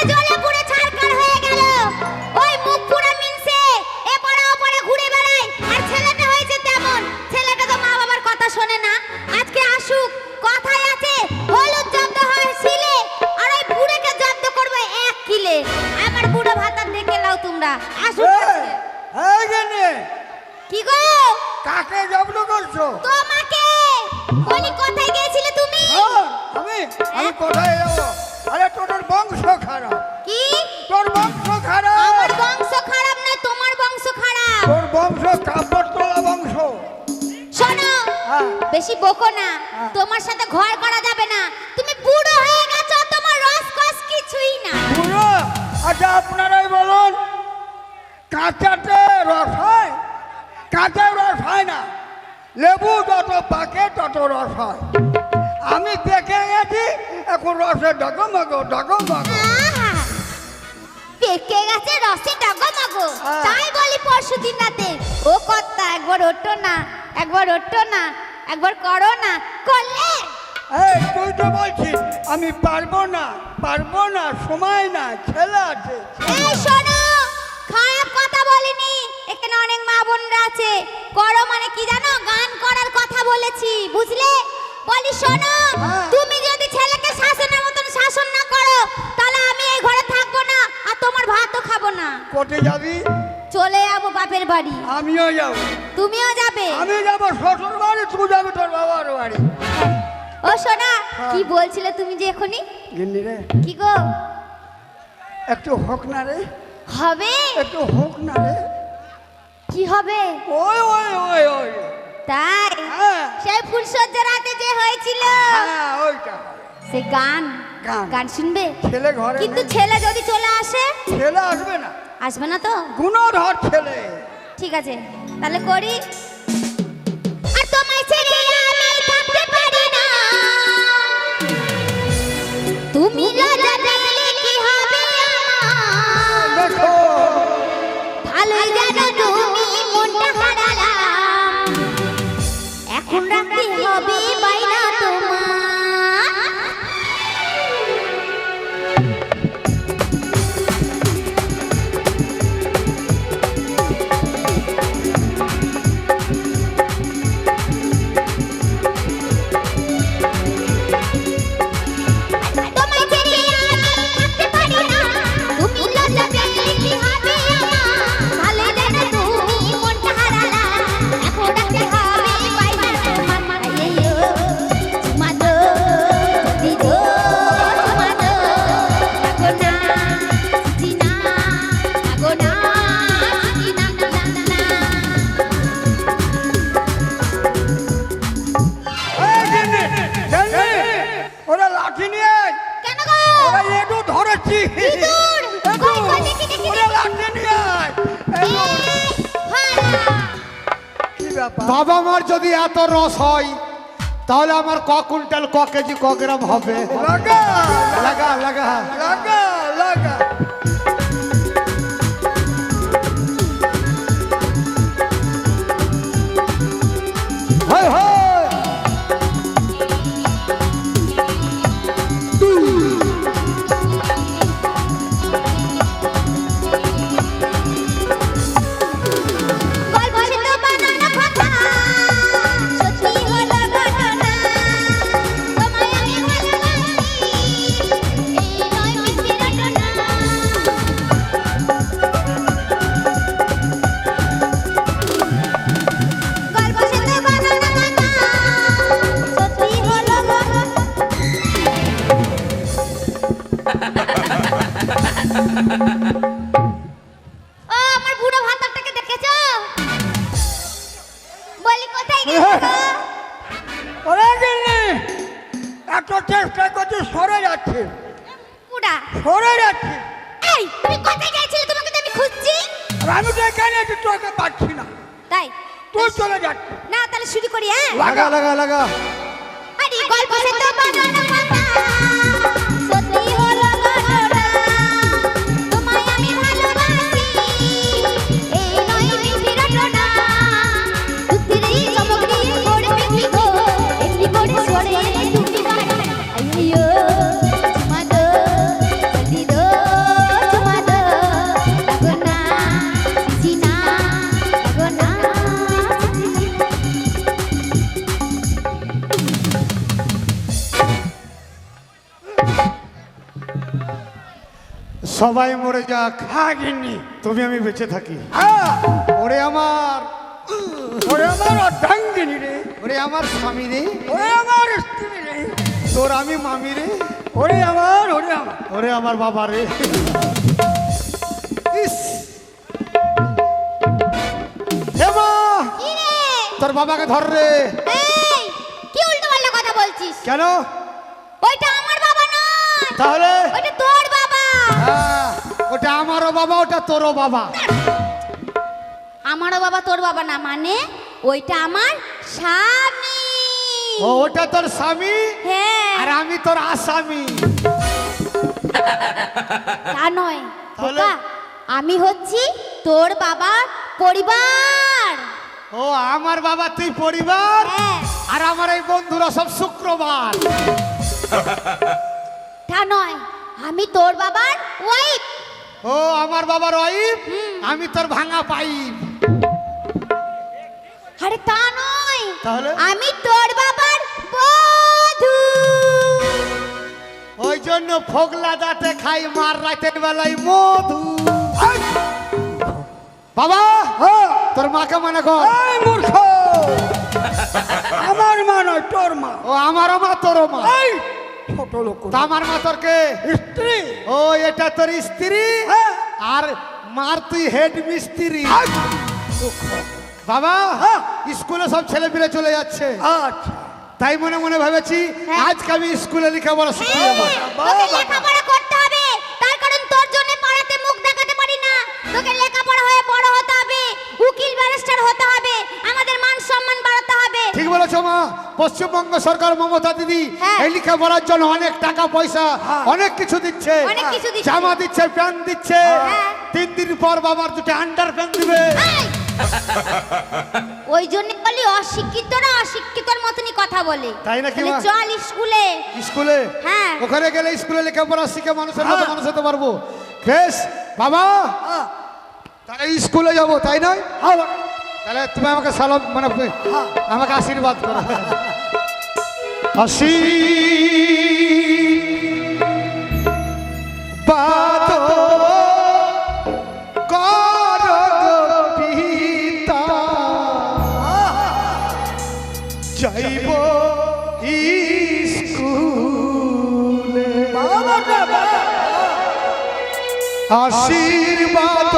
একেবারে জলে পুড়ে ছারখার হয়ে গেল। ওই মুখ পুরো মিনসে এপারে ওপারে ঘুরে বেড়ায়। আর ছেলেটা হয়েছে তেমন। ছেলেটা তো মা বাবার কথা শোনে না। আজকে আসুক। কথাই আছে হলুদ জব্দ হয় শিলে। আর ওই বুড়েকে জব্দ করবে এক কিলে। আমার বুড়ো ভাতার দেখে নাও তোমরা। আসুক কি গো? কাকে জব্দ করছ? তোমাকে। বলি কোথায় গিয়েছিলে তুমি? হ্যাঁ, আমি আমি কোথায় যাব? আরে তোর বংশ খারাপ। কি? তোর বংশ খারাপ। আমার বংশ খারাপ না তোমার বংশ খারাপ। তোর বংশ কাপড় তোলা বংশ। শোনো হ্যাঁ। বেশি বকো না। হ্যাঁ। তোমার সাথে ঘর করা যাবে না। তুমি বুড়ো হয়ে গেছো তোমার রস কস কিছুই না। পুরো আচ্ছা আপনারাই বলুন কাঁচাতে রস হয়? কাঁচা রস হয় না। লেবু যত পাকে তত রস হয়। আমি দেখে গেছি এখন রসে ডগমগ ডগমগ। পেকে গেছে রসে ডগমগো। হ্যাঁ। তাই বলি পরশু দিন রাতে ও কর্তা একবার ওঠো না একবার ওঠো না একবার করো না করলে? এই তুই তো বলছিস আমি পারব না পারব না সময় না ছেলে আছে। এই শোনো খারাপ কথা বলিনি। এখানে অনেক মা বোনরা আছে। করো মানে কি জানো? গান করার কথা বলেছি বুঝলে? বলি শোনো হ্যাঁ। তুমি যদি ছেলেকে শাসনের মতন শাসন না করো তাহলে আমি এই ঘরে থাকব না আর তোমার ভাতও খাব না কোটে যাবি? চলে যাব বাপের বাড়ি। আমিও যাব। তুমিও যাবে? আমি যাব শ্বশুর বাড়ি তুই যাবি তোর বাবার বাড়ি। ও সোনা হ্যাঁ। কি বলছিলে তুমি যে এখনই গিন্নি রে। কি গো? একটু হোক না রে। হবে? একটু হোক না রে। কি হবে? ওই ওই ওই ওই। তাই? হ্যাঁ। সেই ফুলসজ্জা রাতে যে হয়েছিল। হ্যাঁ ওইটা। সে গান। গান। শুনবে? ছেলে ঘরে কিন্তু ছেলে যদি চলে আসে? ছেলে আসবে না। আসবে না তো? গুণধর ছেলে ঠিক আছে তাহলে করি। আর তোমায় ছেড়ে আমি থাকতে পারি না। তুমি লজ্জা পেলে কি হবে আমার? দেখো। ভালোই জানো তুমি মনটা হারালাম এখন রাখতে হবে ব্যাপার বাবা মার যদি এত রস হয় তাহলে আমার ক কুইন্টাল ক কেজি ক গ্রাম হবে। লাগা। লাগা লাগা। লাগা লাগা। হয় হয় ও আমার বুড়ো ভাতারটাকে দেখেছ? বলি কোথায় গেছো গো? ওরা গিন্নি, এত চেষ্টা করছি সরে যাচ্ছে। বুড়া সরে যাচ্ছে। এই তুমি কোথায় গেছিলে তোমাকে তো আমি খুঁজছি। আমি তো এখানে তোকে পাচ্ছি না। তাই? তুই চলে যাচ্ছে। না তাহলে শুরু করি হ্যাঁ? লাগা লাগা লাগা। আরে গল্প সে তো বানানো সবাই মরে যাক। হ্যাঁ গিন্নি। তুমি আমি বেঁচে থাকি। হ্যাঁ। ওরে আমার। ওরে আমার অর্ধাঙ্গিনী রে। ওরে আমার স্বামী রে। ওরে আমার স্ত্রী রে। তোর আমি মামি রে। ওরে আমার ওরে আমার। ওরে আমার বাবা রে। ইস। মা। তোর বাবাকে ধর রে। কি উল্টো পাল্টা কথা বলছিস? কেন? ওইটা আমার বাবা নয়। তাহলে? ওইটা তোর বাবা হ্যাঁ, ওটা আমারও বাবা ওটা তোরও বাবা। আমারও বাবা তোর বাবা না মানে ওইটা আমার স্বামী। ও ওটা তোর স্বামী? হ্যাঁ। আর আমি তোর আসামি। তা নয়? খোকা, আমি হচ্ছি তোর বাবার পরিবার। ও আমার বাবা তুই পরিবার? হ্যাঁ। আর আমার এই বন্ধুরা সব শুক্রবার। তা নয় আমি তোর বাবার ওয়াইফ। ও আমার বাবার ওয়াইফ? আমি তোর ভাঙা পাইপ। আরে তা নয়। তাহলে? আমি তোর বাবার বধূ। ওই জন্য ফোগলা দাঁতে খাই মার রাতের বেলায় মধু। বাবা তোর মাকে মনে কর। এই মূর্খ! আমার মা নয় তোর মা। ও আমারও মা তোরও মা। এই! ছোট লোক আমার মা তোর কে? স্ত্রী। ও এটা তোর স্ত্রী? হ্যাঁ। আর মার তুই হেড মিস্ত্রি। বাবা হ্যাঁ। স্কুলে সব ছেলে পেলে চলে যাচ্ছে। আচ্ছা। তাই মনে মনে ভেবেছি হ্যাঁ। আজকে আমি স্কুলে লেখাপড়া শিখে হ্যাঁ, যাব তোকে লেখাপড়া করতে হবে তার কারণ তোর জন্য পাড়াতে মুখ দেখাতে পারি না তোকে লেখাপড়া হয়ে বড় হতে হবে উকিল ব্যারিস্টার হতে হবে আমাদের মান সম্মান বাড়াতে হবে ঠিক বলেছ মা পশ্চিমবঙ্গ সরকার মমতা দিদি হ্যাঁ। এই লেখাপড়ার জন্য অনেক টাকা পয়সা অনেক কিছু দিচ্ছে অনেক কিছু দিচ্ছে। জামা দিচ্ছে প্যান্ট দিচ্ছে হ্যাঁ। তিন দিন পর বাবার দুটো আন্ডার প্যান্ট দিবে! ওই জন্য বলি অশিক্ষিতরা অশিক্ষিতর মতনই কথা বলে তাই নাকি তাহলে মা? চল স্কুলে স্কুলে হ্যাঁ। ওখানে গেলে স্কুলে লেখাপড়া শিখে মানুষের মতো হ্যাঁ। মানুষ হতে পারব বেশ বাবা হ্যাঁ, তাহলে স্কুলে যাব তাই নয় হ্যাঁ, তাহলে তুমি আমাকে সালাম মানে আমাকে আশীর্বাদ করো। আসি যাইব। আশীর্বাদ